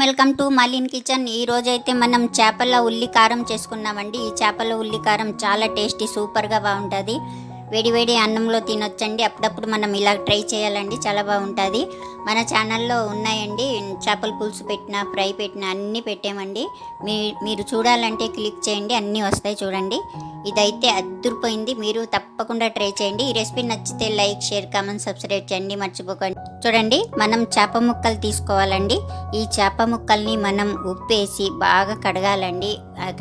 Welcome to మలిన్ kitchen. ఈ అయితే మనం చేపల ఉల్లి కారం చేసుకున్నామండి ఈ చేపల ఉల్లి కారం చాలా టేస్టీ సూపర్గా బాగుంటుంది. వేడివేడి అన్నంలో తినొచ్చండి. అప్పుడప్పుడు మనం ఇలా ట్రై చేయాలండి. చాలా బాగుంటుంది. మన ఛానల్లో ఉన్నాయండి. చేపల పులుసు పెట్టిన ఫ్రై పెట్టిన అన్నీ పెట్టామండి. మీ మీరు చూడాలంటే క్లిక్ చేయండి. అన్నీ వస్తాయి చూడండి. ఇదైతే అద్దరిపోయింది. మీరు తప్పకుండా ట్రై చేయండి. ఈ రెసిపీ నచ్చితే లైక్ షేర్ కామెంట్ సబ్స్క్రైబ్ చేయండి. మర్చిపోకండి. చూడండి మనం చేప ముక్కలు తీసుకోవాలండి. ఈ చేప ముక్కల్ని మనం ఉప్పేసి బాగా కడగాలండి.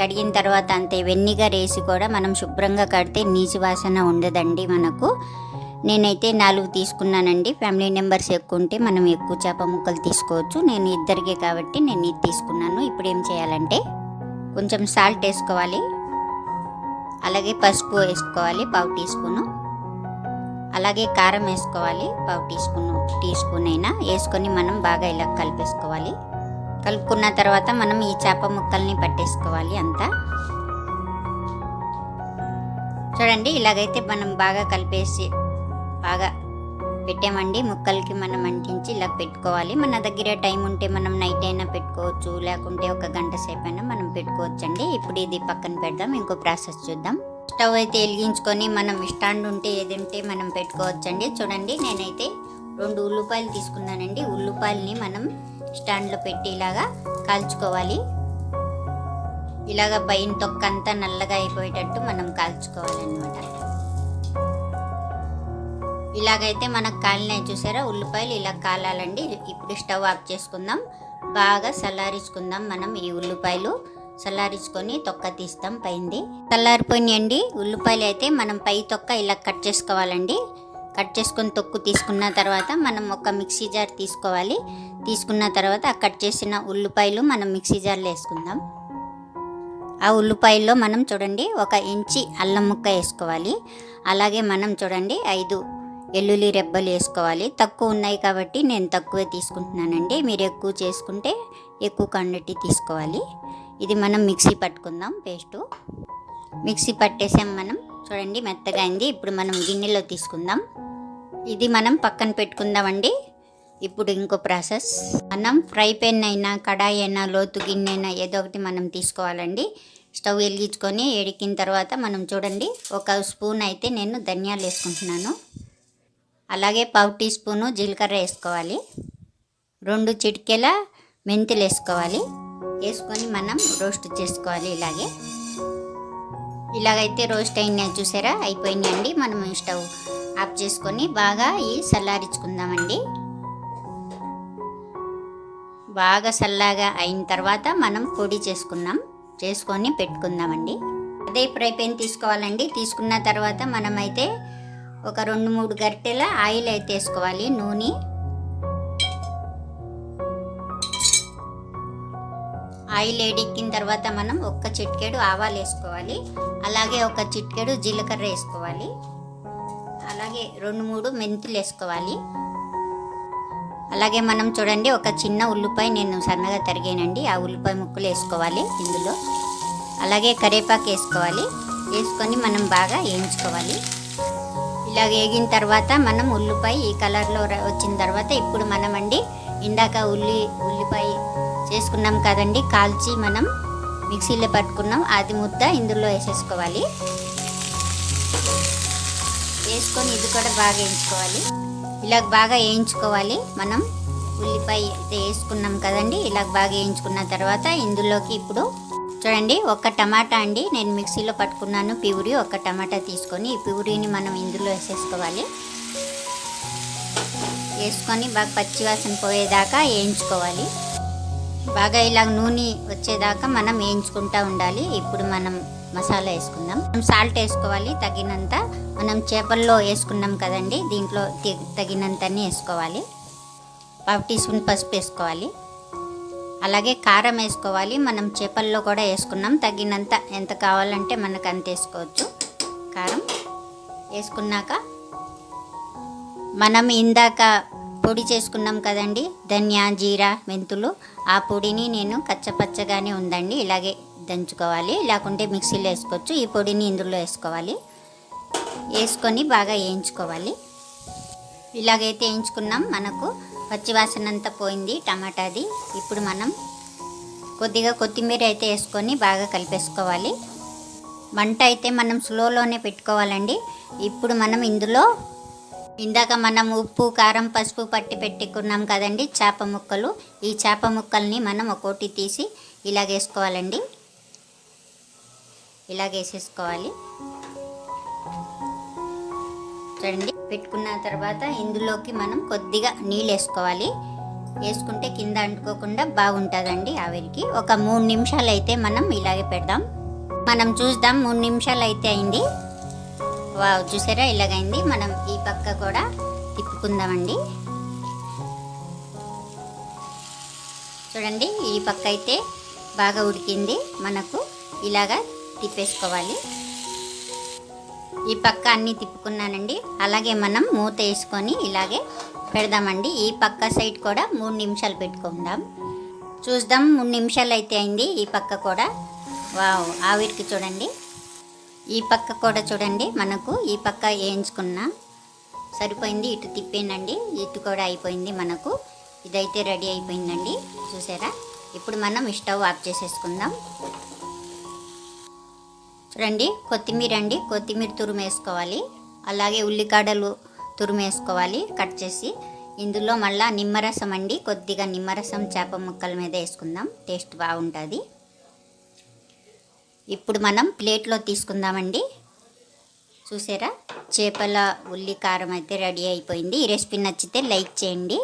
కడిగిన తర్వాత అంతే వెన్నిగర్ వేసి కూడా మనం శుభ్రంగా కడితే నీచు వాసన ఉండదండి మనకు. నేనైతే నాలుగు తీసుకున్నానండి. ఫ్యామిలీ మెంబర్స్ ఎక్కువ ఉంటే మనం ఎక్కువ చేప ముక్కలు తీసుకోవచ్చు. నేను ఇద్దరికే కాబట్టి నేను ఇది తీసుకున్నాను. ఇప్పుడు ఏం చేయాలంటే కొంచెం సాల్ట్ వేసుకోవాలి. అలాగే పసుపు వేసుకోవాలి పావు టీ స్పూను. అలాగే కారం వేసుకోవాలి పావు టీ స్పూన్ టీ స్పూన్ అయినా. వేసుకొని మనం బాగా ఇలా కలిపేసుకోవాలి. కలుపుకున్న తర్వాత మనం ఈ చేప ముక్కల్ని పట్టేసుకోవాలి అంతా. చూడండి ఇలాగైతే మనం బాగా కలిపేసి బాగా పెట్టామండి. ముక్కలకి మనం అంటించి ఇలా పెట్టుకోవాలి. మన దగ్గర టైం ఉంటే మనం నైట్ అయినా పెట్టుకోవచ్చు. లేకుంటే ఒక గంట సేపు అయినా మనం పెట్టుకోవచ్చండి. ఇప్పుడు ఇది పక్కన పెడదాం. ఇంకో ప్రాసెస్ చూద్దాం. స్టవ్ అయితే వెలిగించుకొని మనం స్టాండ్ ఉంటే ఏది ఉంటే మనం పెట్టుకోవచ్చండి. చూడండి నేనైతే రెండు ఉల్లిపాయలు తీసుకున్నానండి. ఉల్లిపాయలని మనం స్టాండ్లో పెట్టి ఇలాగా కాల్చుకోవాలి. ఇలాగ పైన తొక్క అంతా నల్లగా అయిపోయేటట్టు మనం కాల్చుకోవాలన్నమాట. ఇలాగైతే మనకు కాలినాయి చూసారా? ఉల్లిపాయలు ఇలా కాలాలండి. ఇప్పుడు స్టవ్ ఆఫ్ చేసుకుందాం. బాగా చల్లారించుకుందాం మనం ఈ ఉల్లిపాయలు. చల్లారించుకొని తొక్క తీస్తాం పైంది. చల్లారిపోయినాయండి. ఉల్లిపాయలు అయితే మనం పై తొక్క ఇలా కట్ చేసుకోవాలండి. కట్ చేసుకొని తొక్కు తీసుకున్న తర్వాత మనం ఒక మిక్సీ జార్ తీసుకోవాలి. తీసుకున్న తర్వాత ఆ కట్ చేసిన ఉల్లిపాయలు మనం మిక్సీ జార్లో వేసుకుందాం. ఆ ఉల్లిపాయల్లో మనం చూడండి ఒక ఇంచి అల్లం ముక్క వేసుకోవాలి. అలాగే మనం చూడండి ఐదు వెల్లుల్లి రెబ్బలు వేసుకోవాలి. తక్కువ ఉన్నాయి కాబట్టి నేను తక్కువే తీసుకుంటున్నానండి. మీరు ఎక్కువ చేసుకుంటే ఎక్కువ క్వాంటిటీ తీసుకోవాలి. ఇది మనం మిక్సీ పట్టుకుందాం పేస్టు. మిక్సీ పట్టేసాం మనం. చూడండి మెత్తగా అయింది. ఇప్పుడు మనం గిన్నెలో తీసుకుందాం. ఇది మనం పక్కన పెట్టుకుందామండి. ఇప్పుడు ఇంకో ప్రాసెస్. మనం ఫ్రై పెన్ అయినా కడాయి అయినా లోతు గిన్నె అయినా ఏదో ఒకటి మనం తీసుకోవాలండి. స్టవ్ వెలిగించుకొని ఎడికిన తర్వాత మనం చూడండి. ఒక స్పూన్ అయితే నేను ధనియాలు వేసుకుంటున్నాను. అలాగే పావు టీ స్పూను జీలకర్ర వేసుకోవాలి. రెండు చిటికెల మెంతులు వేసుకోవాలి. వేసుకొని మనం రోస్ట్ చేసుకోవాలి ఇలాగే. ఇలాగైతే రోస్ట్ అయినా చూసారా? అయిపోయినాయండి మనం స్టవ్ ఆఫ్ చేసుకొని బాగా ఈ చల్లారించుకుందామండి. బాగా చల్లగా అయిన తర్వాత మనం పొడి చేసుకుందాం. చేసుకొని పెట్టుకుందామండి. అదే ఫ్రై పెన్ తీసుకోవాలండి. తీసుకున్న తర్వాత మనమైతే ఒక రెండు మూడు గరిటెల ఆయిల్ అయితే వేసుకోవాలి నూనె. ఆయిల్ వేడెక్కిన తర్వాత మనం ఒక్క చిట్కేడు ఆవాలు వేసుకోవాలి. అలాగే ఒక చిట్కేడు జీలకర్ర వేసుకోవాలి. అలాగే రెండు మూడు మెంతులు వేసుకోవాలి. అలాగే మనం చూడండి ఒక చిన్న ఉల్లిపాయ నేను సన్నగా తరిగానండి ఆ ఉల్లిపాయ ముక్కలు వేసుకోవాలి ఇందులో. అలాగే కరివేపాకు వేసుకోవాలి. వేసుకొని మనం బాగా వేయించుకోవాలి. ఇలా వేగిన తర్వాత మనం ఉల్లిపాయ ఈ కలర్లో వచ్చిన తర్వాత ఇప్పుడు మనం అండి ఇందాక ఉల్లి ఉల్లిపాయ చేసుకున్నాం కదండి కాల్చి మనం మిక్సీలో పట్టుకున్నాం. అది ముద్ద ఇందులో వేసేసుకోవాలి. వేసుకొని ఇది కూడా బాగా వేయించుకోవాలి. ఇలా బాగా వేయించుకోవాలి. మనం ఉల్లిపాయ అయితే వేసుకున్నాం కదండి ఇలా బాగా వేయించుకున్న తర్వాత ఇందులోకి ఇప్పుడు చూడండి ఒక టమాటా అండి. నేను మిక్సీలో పట్టుకున్నాను ప్యూరీ. ఒక టమాటా తీసుకొని ఈ ప్యూరీని మనం ఇందులో వేసేసుకోవాలి. వేసుకొని బాగా పచ్చివాసన పోయేదాకా వేయించుకోవాలి. బాగా ఇలా నూనె వచ్చేదాకా మనం వేయించుకుంటూ ఉండాలి. ఇప్పుడు మనం మసాలా వేసుకుందాం. మనం సాల్ట్ వేసుకోవాలి. తగినంత మనం చేపల్లో వేసుకున్నాం కదండి దీంట్లో తగినంతనే వేసుకోవాలి. పావు టీ స్పూన్ పసుపు వేసుకోవాలి. అలాగే కారం వేసుకోవాలి. మనం చేపల్లో కూడా వేసుకున్నాం. తగినంత ఎంత కావాలంటే మనకు అంత వేసుకోవచ్చు. కారం వేసుకున్నాక మనం ఇందాక పొడి చేసుకున్నాం కదండి ధనియా జీరా మెంతులు. ఆ పొడిని నేను కచ్చపచ్చగానే ఉందండి. ఇలాగే దంచుకోవాలి. లేకుంటే మిక్సీలో వేసుకోవచ్చు. ఈ పొడిని ఇందులో వేసుకోవాలి. వేసుకొని బాగా వేయించుకోవాలి. ఇలాగైతే వేయించుకున్నాం. మనకు పచ్చివాసన అంతా పోయింది టమాటాది. ఇప్పుడు మనం కొద్దిగా కొత్తిమీర అయితే వేసుకొని బాగా కలిపేసుకోవాలి. వంట అయితే మనం స్లోలోనే పెట్టుకోవాలండి. ఇప్పుడు మనం ఇందులో ఇందాక మనం ఉప్పు కారం పసుపు పట్టి పెట్టుకున్నాం కదండి చేప ముక్కలు. ఈ చేప ముక్కల్ని మనం ఒక్కోటి తీసి ఇలాగేసుకోవాలండి. ఇలాగేసేసుకోవాలి. పెట్టండి పెట్టుకున్న తర్వాత ఇందులోకి మనం కొద్దిగా నీళ్ళు వేసుకోవాలి. వేసుకుంటే కింద అంటుకోకుండా బాగుంటుందండి ఆవిరికి. ఒక మూడు నిమిషాలు అయితే మనం ఇలాగే పెడదాం. మనం చూద్దాం మూడు నిమిషాలు అయితే అయింది. వావ్ చూసారా? ఇలాగైంది. మనం ఈ పక్క కూడా తిప్పుకుందామండి. చూడండి ఈ పక్క అయితే బాగా ఉడికింది. మనకు ఇలాగా తిప్పేసుకోవాలి. ఈ పక్క అన్నీ తిప్పుకున్నానండి. అలాగే మనం మూత వేసుకొని ఇలాగే పెడదామండి. ఈ పక్క సైడ్ కూడా మూడు నిమిషాలు పెట్టుకుందాం. చూద్దాం మూడు నిమిషాలు అయితే అయింది. ఈ పక్క కూడా. వావ్ ఆవిరికి చూడండి. ఈ పక్క కూడా చూడండి. మనకు ఈ పక్క వేయించుకున్న సరిపోయింది. ఇటు తిప్పేనండి. ఇటు కూడా అయిపోయింది మనకు. ఇదైతే రెడీ అయిపోయిందండి. చూసారా? ఇప్పుడు మనం స్టవ్ ఆఫ్ చేసేసుకుందాం. రండి కొత్తిమీర అండి కొత్తిమీర తురుము వేసుకోవాలి. అలాగే ఉల్లిగడ్డలు తురుము వేసుకోవాలి కట్ చేసి. ఇందులో మళ్ళా నిమ్మరసం అండి కొద్దిగా నిమ్మరసం చేప ముక్కల మీద వేసుకుందాం టేస్ట్ బాగుంటుంది. ఇప్పుడు మనం ప్లేట్లో తీసుకుందామండి. చూసారా? చేపల ఉల్లి కారం అయితే రెడీ అయిపోయింది. ఈ రెసిపీ నచ్చితే లైక్ చేయండి.